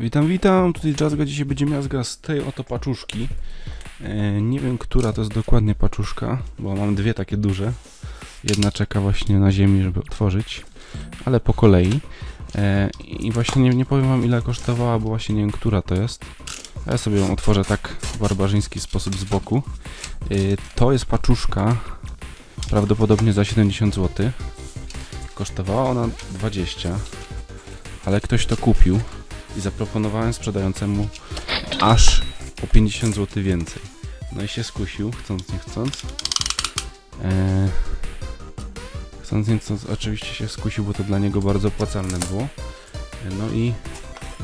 Witam, witam, tutaj Jazzga dzisiaj będzie miazga z tej oto paczuszki. E, nie wiem, która to jest dokładnie paczuszka, bo mam dwie takie duże. Jedna czeka właśnie na ziemi, żeby otworzyć, ale po kolei. E, I właśnie nie, nie powiem wam ile kosztowała, bo właśnie nie wiem, która to jest. Ja sobie ją otworzę tak w barbarzyński sposób z boku. E, to jest paczuszka, prawdopodobnie za 70 zł. Kosztowała ona 20, ale ktoś to kupił i zaproponowałem sprzedającemu aż o 50 zł więcej. No i się skusił, chcąc nie chcąc. Eee, chcąc nie chcąc, oczywiście się skusił, bo to dla niego bardzo opłacalne było. E, No i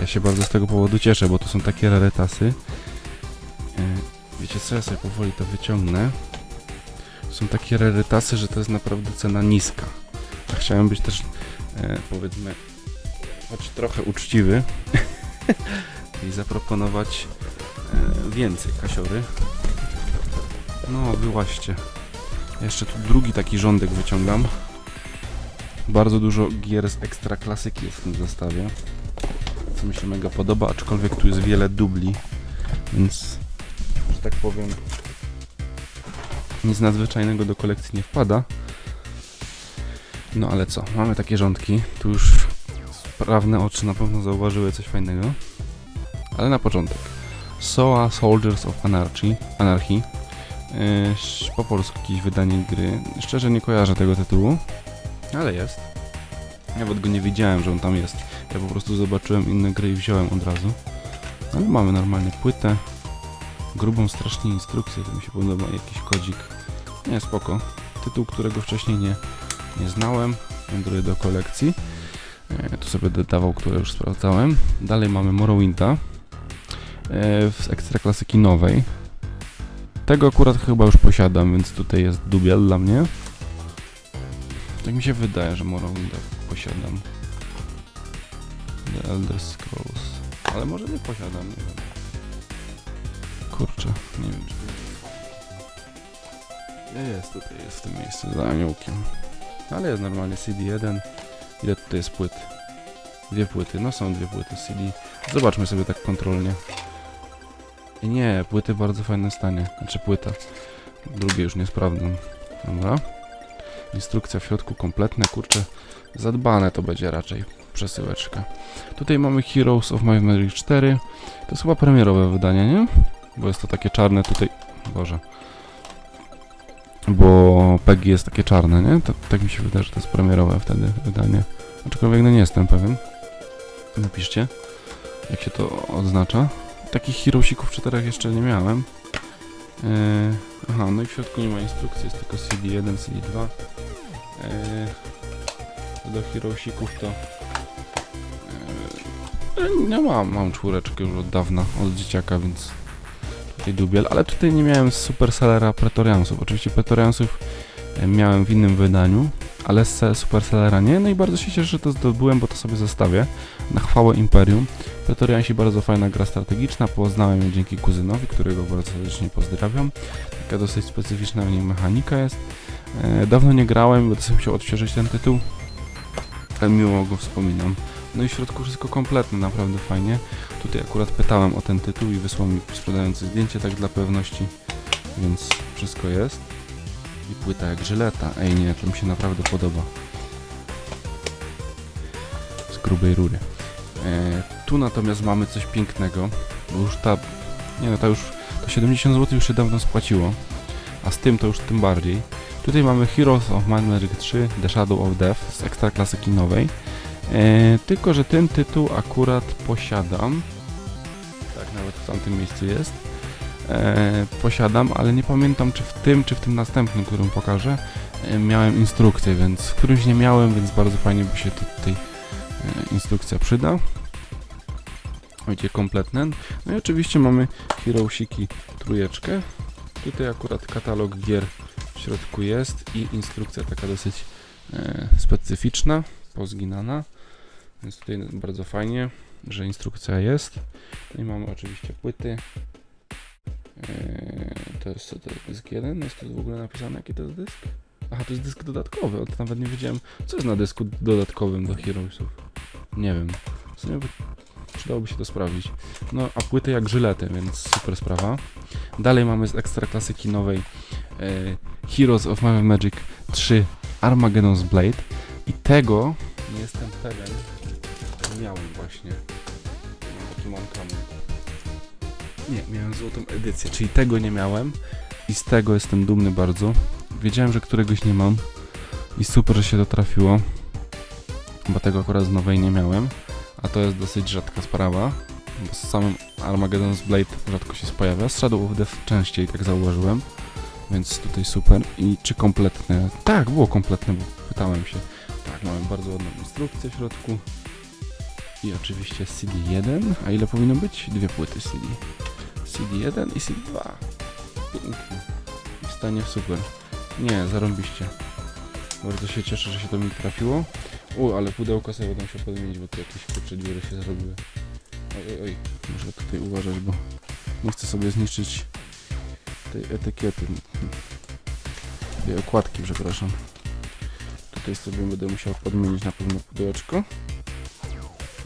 ja się bardzo z tego powodu cieszę, bo to są takie rarytasy. Eee, wiecie co, ja sobie powoli to wyciągnę. Są takie rarytasy, że to jest naprawdę cena niska. A chciałem być też, e, powiedzmy, choć trochę uczciwy i zaproponować e, więcej kasiory. No, wyłaście. Jeszcze tu drugi taki rządek wyciągam. Bardzo dużo gier z ekstra klasyki jest w tym zestawie. Co mi się mega podoba, aczkolwiek tu jest wiele dubli, więc, że tak powiem, nic nadzwyczajnego do kolekcji nie wpada. No ale co, mamy takie rządki. Tu już sprawne oczy na pewno zauważyły coś fajnego. Ale na początek. SOA Soldiers of Anarchy. Anarchy. Yy, po polsku jakieś wydanie gry. Szczerze nie kojarzę tego tytułu, ale jest. Nawet go nie widziałem, że on tam jest. Ja po prostu zobaczyłem inne gry i wziąłem od razu. Ale mamy normalnie płytę. Grubą strasznie instrukcję, to mi się podoba. Jakiś kodzik. Nie, spoko. Tytuł, którego wcześniej nie, nie znałem. Wędruję do kolekcji. E, Tu sobie dodawał, które już sprawdzałem. Dalej mamy Morrowinda e, w ekstra klasyki nowej. Tego akurat chyba już posiadam, więc tutaj jest dubiel dla mnie. Tak mi się wydaje, że Morrowinda posiadam. The Elder Scrolls. Ale może nie posiadam, nie wiem. Kurczę, nie wiem czy... Jest, tutaj jest w tym miejscu za aniołkiem. Ale jest normalnie CD1. Ile tutaj jest płyt? Dwie płyty, no są dwie płyty CD. Zobaczmy sobie tak kontrolnie. I nie, płyty w bardzo fajnym stanie. Znaczy płyta. Drugie już nie sprawdzam. Dobra. Instrukcja w środku kompletne, kurczę. Zadbane to będzie raczej. Przesyłeczka. Tutaj mamy Heroes of Magic 4. To jest chyba premierowe wydanie, nie? Bo jest to takie czarne tutaj. Boże. Bo PEGI jest takie czarne, nie? To, tak mi się wydaje, że to jest premierowe wtedy wydanie. Aczkolwiek no nie jestem pewien. Napiszcie, jak się to odznacza. Takich Heroesików w czterech jeszcze nie miałem. Eee, aha, no i w środku nie ma instrukcji, jest tylko CD1, CD2. Eee, do Heroesików to... Eee, nie mam, mam czwóreczkę już od dawna, od dzieciaka, więc tutaj dubiel, ale tutaj nie miałem z Supercellera Pretoriansów. Oczywiście Pretoriansów e, miałem w innym wydaniu, ale z Supercellera nie. No i bardzo się cieszę, że to zdobyłem, bo to sobie zostawię na chwałę Imperium. Pretoriansi bardzo fajna gra strategiczna, poznałem ją dzięki kuzynowi, którego bardzo serdecznie pozdrawiam. Taka dosyć specyficzna w niej mechanika jest. E, dawno nie grałem, bo sobie musiał odświeżyć ten tytuł, ale miło go wspominam. No i w środku wszystko kompletne, naprawdę fajnie. Tutaj akurat pytałem o ten tytuł i wysłał mi sprzedający zdjęcie, tak dla pewności, więc wszystko jest. I płyta jak żyleta. Ej nie, to mi się naprawdę podoba. Z grubej rury. E, tu natomiast mamy coś pięknego, bo już ta... Nie no, to już... To 70 zł już się dawno spłaciło. A z tym to już tym bardziej. Tutaj mamy Heroes of Might Magic 3 The Shadow of Death z ekstra klasyki nowej. E, tylko, że ten tytuł akurat posiadam. Tak, nawet w tamtym miejscu jest. E, posiadam, ale nie pamiętam czy w tym, czy w tym następnym, którym pokażę, e, miałem instrukcję, więc w którymś nie miałem, więc bardzo fajnie by się tu- tutaj instrukcja przyda. Będzie kompletne. No i oczywiście mamy Heroesiki trójeczkę. Tutaj akurat katalog gier w środku jest i instrukcja taka dosyć e, specyficzna, pozginana. Więc tutaj bardzo fajnie, że instrukcja jest. I mamy oczywiście płyty. Eee, to jest co to jest dysk 1? Jest tu w ogóle napisane jaki to jest dysk? Aha, to jest dysk dodatkowy, o to nawet nie wiedziałem co jest na dysku dodatkowym do Heroesów. Nie wiem. W sumie by Przydałoby się to sprawdzić. No, a płyty jak żylety, więc super sprawa. Dalej mamy z ekstra klasyki nowej e, Heroes of and Magic 3 Armageddon's Blade i tego nie jestem pewien, miałem właśnie. Mam taki mankament. Nie, miałem złotą edycję, czyli tego nie miałem i z tego jestem dumny bardzo. Wiedziałem, że któregoś nie mam i super, że się to trafiło, bo tego akurat z nowej nie miałem, a to jest dosyć rzadka sprawa, bo z samym Armageddon's Blade rzadko się pojawia, z Shadow of Death częściej, tak zauważyłem, więc tutaj super. I czy kompletne? Tak, było kompletne, bo pytałem się. Tak, mamy bardzo ładną instrukcję w środku. I oczywiście CD1. A ile powinno być? Dwie płyty CD. CD1 i CD2. Pięknie. W stanie super. Nie, zarąbiście. Bardzo się cieszę, że się to mi trafiło. U, ale pudełko sobie będę musiał podmienić, bo tu jakieś kurcze dziury się zrobiły. Oj, oj, oj. Muszę tutaj uważać, bo nie chcę sobie zniszczyć tej etykiety. Tej okładki, przepraszam. Tutaj sobie będę musiał podmienić na pewno pudełeczko.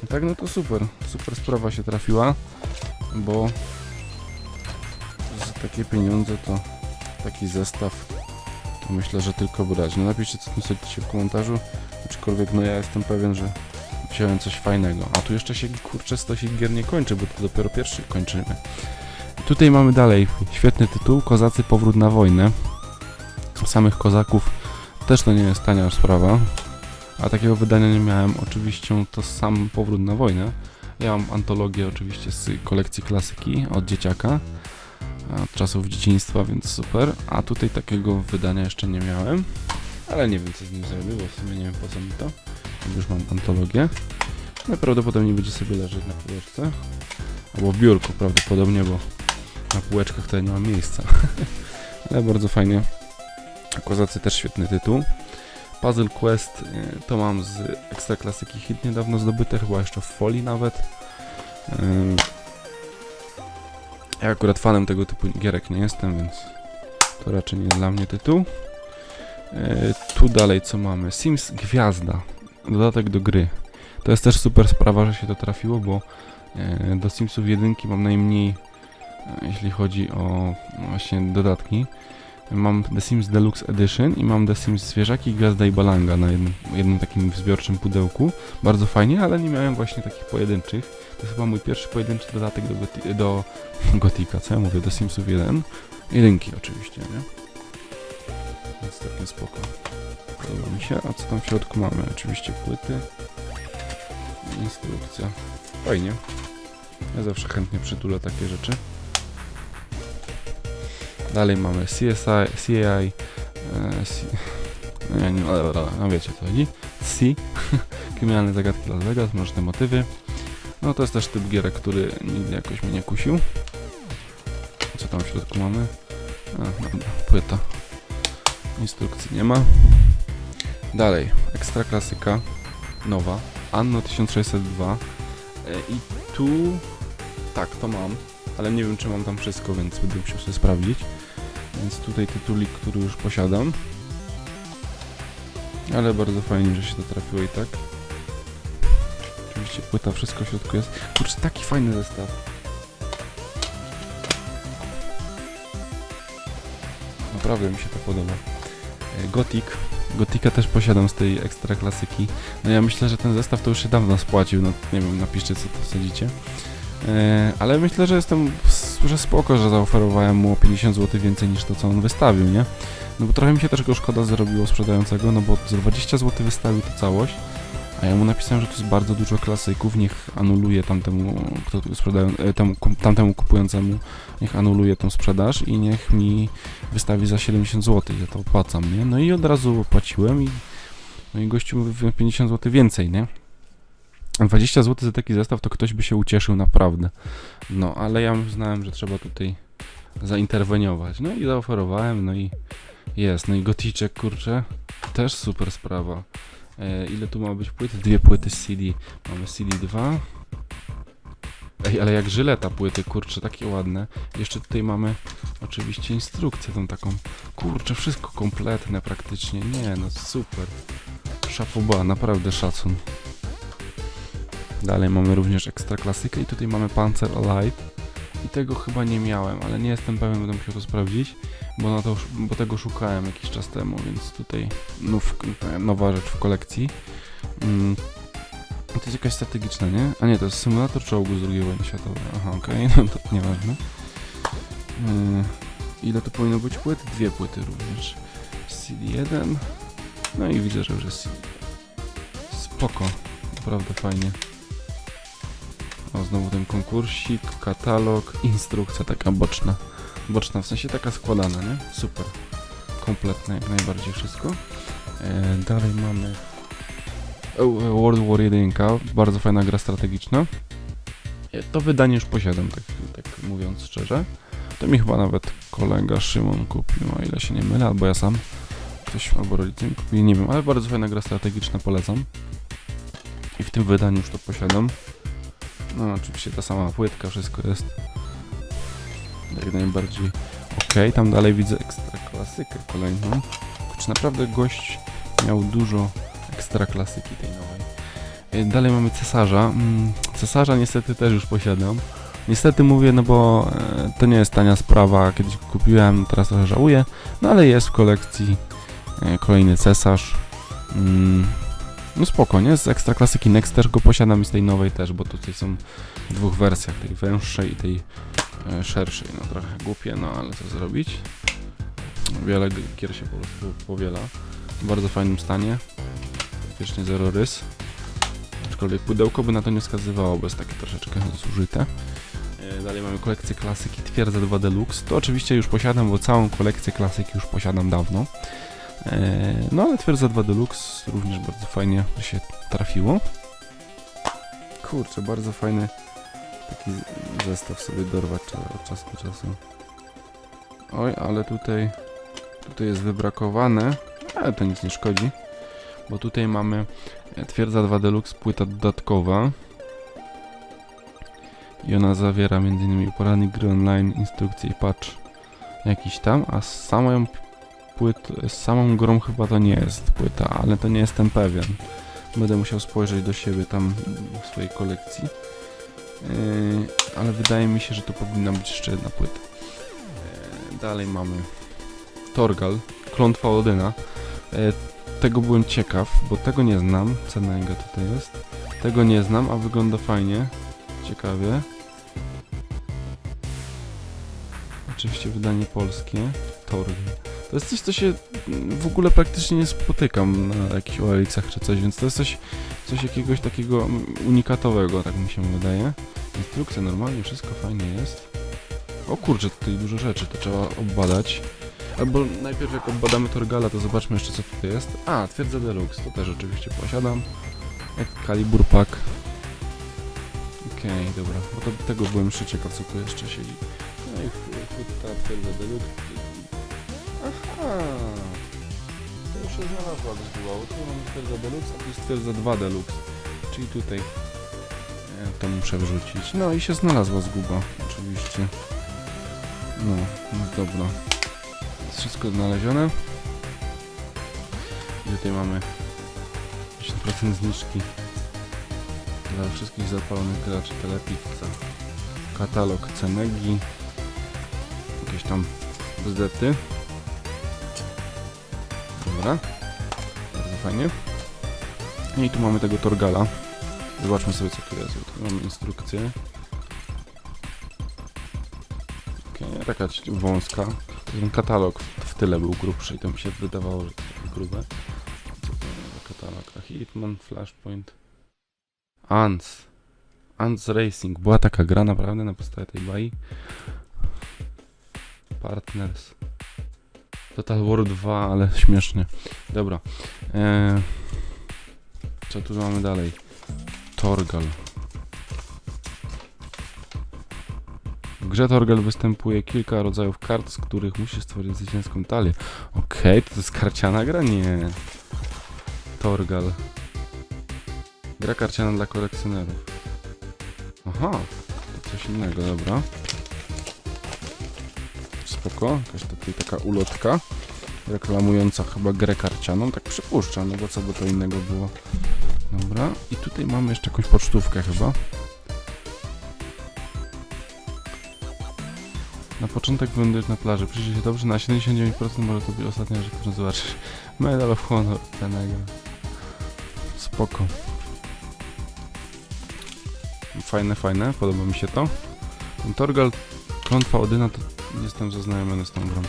Tak, no to super. Super sprawa się trafiła, bo za takie pieniądze to taki zestaw to myślę, że tylko brać. No napiszcie co sądzicie w komentarzu, aczkolwiek no ja jestem pewien, że wziąłem coś fajnego. A tu jeszcze się kurczę stosik gier nie kończy, bo to dopiero pierwszy kończymy. Tutaj mamy dalej świetny tytuł, Kozacy powrót na wojnę. Samych kozaków też to nie jest tania sprawa, a takiego wydania nie miałem. Oczywiście to sam powrót na wojnę. Ja mam antologię oczywiście z kolekcji klasyki od dzieciaka, od czasów dzieciństwa, więc super. A tutaj takiego wydania jeszcze nie miałem, ale nie wiem co z nim zrobię, bo w sumie nie wiem po co mi to. Już mam antologię. Najprawdopodobniej będzie sobie leżeć na półeczce. Albo w biurku prawdopodobnie, bo na półeczkach tutaj nie ma miejsca. Ale bardzo fajnie. Kozacy też świetny tytuł. Puzzle Quest y, to mam z ekstra klasyki hit niedawno zdobyte, chyba jeszcze w folii nawet. Ja akurat fanem tego typu gierek nie jestem, więc to raczej nie dla mnie tytuł. Y, Tu dalej co mamy? Sims Gwiazda. Dodatek do gry. To jest też super sprawa, że się to trafiło, bo y, do Simsów 1 mam najmniej e, jeśli chodzi o właśnie dodatki. Mam The Sims Deluxe Edition i mam The Sims Zwierzaki, Gwiazda i Balanga na jednym, jednym takim zbiorczym pudełku. Bardzo fajnie, ale nie miałem właśnie takich pojedynczych. To jest chyba mój pierwszy pojedynczy dodatek do, Goti- do Gotika, co ja mówię, do Simsów 1. Jedynki oczywiście, nie? Więc takie spoko. Podoba mi się. A co tam w środku mamy? Oczywiście płyty. Instrukcja. Fajnie. Ja zawsze chętnie przytulę takie rzeczy. Dalej mamy CSI, CAI, e, C, no, ja nie, no wiecie co chodzi, C, kryminalne zagadki Las Vegas, mroczne motywy. No to jest też typ gierek, który nigdy jakoś mnie nie kusił. Co tam w środku mamy? A, płyta. Instrukcji nie ma. Dalej, ekstra klasyka, nowa, Anno 1602. E, I tu, tak, to mam, ale nie wiem czy mam tam wszystko, więc będę musiał sobie sprawdzić. Więc tutaj tytulik, który już posiadam. Ale bardzo fajnie, że się to trafiło i tak. Oczywiście płyta, wszystko w środku jest. Kurczę, taki fajny zestaw. Naprawdę mi się to podoba. E, Gothic. Gotika też posiadam z tej ekstra klasyki. No ja myślę, że ten zestaw to już się dawno spłacił. No nie wiem, napiszcie co to wsadzicie. E, ale myślę, że jestem, że spoko, że zaoferowałem mu o 50 zł więcej niż to, co on wystawił, nie? No bo trochę mi się też go szkoda zrobiło sprzedającego, no bo za 20 zł wystawił to całość, a ja mu napisałem, że to jest bardzo dużo klasyków, niech anuluje tamtemu, kto sprzedają, e, temu, tamtemu kupującemu, niech anuluje tą sprzedaż i niech mi wystawi za 70 zł, ja to opłacam, nie? No i od razu opłaciłem i, no i gościu mówi 50 zł więcej, nie? 20 zł za taki zestaw to ktoś by się ucieszył naprawdę. No, ale ja uznałem, że trzeba tutaj zainterweniować. No i zaoferowałem, no i jest. No i goticzek, kurczę, też super sprawa. E, ile tu ma być płyt? Dwie płyty z CD. Mamy CD2. Ej, ale jak żyleta płyty, kurczę, takie ładne. Jeszcze tutaj mamy oczywiście instrukcję tą taką. Kurczę, wszystko kompletne praktycznie. Nie, no super. Szafuba, naprawdę szacun. Dalej mamy również Ekstra Klasykę i tutaj mamy Panzer Alive. I tego chyba nie miałem, ale nie jestem pewien, będę musiał to sprawdzić, bo, na to, bo tego szukałem jakiś czas temu, więc tutaj nowa rzecz w kolekcji. Mm. To jest jakaś strategiczna, nie? A nie, to jest symulator czołgu z II wojny światowej. Aha, okej, no to nieważne. Yy, ile to powinno być płyt? Dwie płyty również. CD1. No i widzę, że już jest CD. Spoko, naprawdę fajnie. O, znowu ten konkursik, katalog, instrukcja taka boczna. Boczna, w sensie taka składana, nie? Super. Kompletne jak najbardziej wszystko. E, dalej mamy e, World War 1, bardzo fajna gra strategiczna. E, To wydanie już posiadam, tak, tak mówiąc szczerze. To mi chyba nawet kolega Szymon kupił, o ile się nie mylę, albo ja sam. Ktoś albo rodzice mi nie wiem, ale bardzo fajna gra strategiczna, polecam. I w tym wydaniu już to posiadam. No, oczywiście ta sama płytka, wszystko jest jak najbardziej ok. Tam dalej widzę ekstra klasykę kolejną. Czy naprawdę gość miał dużo ekstra klasyki tej nowej. E, Dalej mamy cesarza. Mm, Cesarza niestety też już posiadam. Niestety mówię, no bo e, to nie jest tania sprawa. Kiedyś kupiłem, teraz trochę żałuję. No ale jest w kolekcji e, kolejny cesarz. No spoko, nie? Z ekstra klasyki Next też go posiadam i z tej nowej też, bo tutaj są w dwóch wersjach, tej węższej i tej e, szerszej. No trochę głupie, no ale co zrobić? Wiele gier się po prostu powiela. W bardzo fajnym stanie. Praktycznie zero rys. Aczkolwiek pudełko by na to nie wskazywało, bo jest takie troszeczkę zużyte. E, Dalej mamy kolekcję klasyki Twierdza 2 Deluxe. To oczywiście już posiadam, bo całą kolekcję klasyki już posiadam dawno. E, No ale Twierdza 2 Deluxe również bardzo fajnie się trafiło. Kurczę, bardzo fajny taki zestaw sobie dorwać od czasu do czasu. Oj, ale tutaj tutaj jest wybrakowane, ale to nic nie szkodzi, bo tutaj mamy Twierdza 2 Deluxe płyta dodatkowa i ona zawiera m.in. poradnik gry online, instrukcje i patch jakiś tam, a samą płyt, z samą grą chyba to nie jest płyta, ale to nie jestem pewien. Będę musiał spojrzeć do siebie tam w swojej kolekcji. Yy, ale wydaje mi się, że to powinna być jeszcze jedna płyta. Yy, dalej mamy Torgal, Klątwa Odyna. Yy, tego byłem ciekaw, bo tego nie znam. Cena jaka tutaj jest. Tego nie znam, a wygląda fajnie. Ciekawie. Oczywiście wydanie polskie. Torgal. To jest coś, co się w ogóle praktycznie nie spotykam na jakichś OLX-ach czy coś, więc to jest coś, coś jakiegoś takiego unikatowego, tak mi się wydaje. Instrukcja normalnie, wszystko fajnie jest. O kurczę, tutaj dużo rzeczy, to trzeba obadać. Albo najpierw jak obadamy Torgala, to zobaczmy jeszcze co tutaj jest. A, twierdza Deluxe, to też oczywiście posiadam. Excalibur Pack. Okej, dobra, bo to, tego byłem jeszcze ciekaw, co tu jeszcze siedzi. No i ta twierdza Deluxe. Aha! To już się znalazła gdzieś Tu mamy twierdza Deluxe, a tu jest twierdza 2 Deluxe. Czyli tutaj e, to muszę wrzucić. No i się znalazła zguba, oczywiście. No, no dobra. Jest wszystko znalezione. I tutaj mamy 10% zniżki dla wszystkich zapalonych graczy Telepizza. Katalog Cenegi. Jakieś tam bzdety. Dobra. Bardzo fajnie. No I tu mamy tego Torgala. Zobaczmy sobie co tu jest. Tu mamy instrukcję. Okej, taka wąska. Ten katalog w tyle był grubszy i to mi się wydawało, że to takie grube. Co to za katalog? A Hitman, Flashpoint. Ants. Ants Racing. Była taka gra naprawdę na podstawie tej bai. Partners. Total War 2, ale śmiesznie. Dobra. Eee, co tu mamy dalej? Torgal. W grze Torgal występuje kilka rodzajów kart, z których musisz stworzyć zwycięską talię. Okej, to jest karciana gra? Nie. Torgal. Gra karciana dla kolekcjonerów. Aha, coś innego, dobra. Spoko, jakaś tutaj taka ulotka reklamująca chyba grę karcianą, tak przypuszczam, no bo co by to innego było Dobra, i tutaj mamy jeszcze jakąś pocztówkę chyba. Na początek będziesz na plaży. Przyjrzyj się dobrze, na 79% może to być ostatnia rzecz, którą zobaczysz. Medal of Honor, danego. Spoko. Fajne, fajne, podoba mi się to. Ten Torgal, klątwa Odyna, to jestem zaznajomiony z tą grą.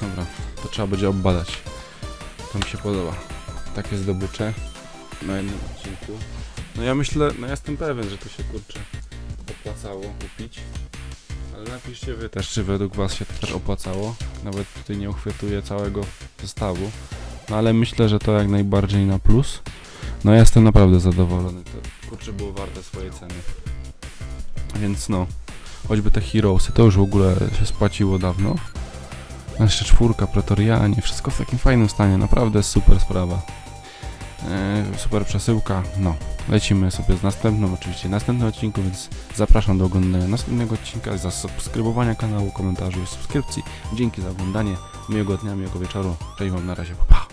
Dobra, to trzeba będzie obadać. To mi się podoba. Takie zdobycze na jednym odcinku. No ja myślę, no ja jestem pewien, że to się kurczę opłacało kupić. Ale napiszcie wy też, czy według was się to też opłacało. Nawet tutaj nie uchwytuję całego zestawu. No ale myślę, że to jak najbardziej na plus. No ja jestem naprawdę zadowolony. To kurczę było warte swojej ceny. Więc no, choćby te Heroesy, to już w ogóle się spłaciło dawno. No Jeszcze czwórka, Pretorianie, wszystko w takim fajnym stanie, naprawdę super sprawa. Eee, super przesyłka, no. Lecimy sobie z następną, oczywiście następnym odcinku, więc zapraszam do oglądania następnego odcinka, za subskrybowania kanału, komentarzy i subskrypcji. Dzięki za oglądanie, miłego dnia, miłego wieczoru, cześć wam, na razie, pa, pa.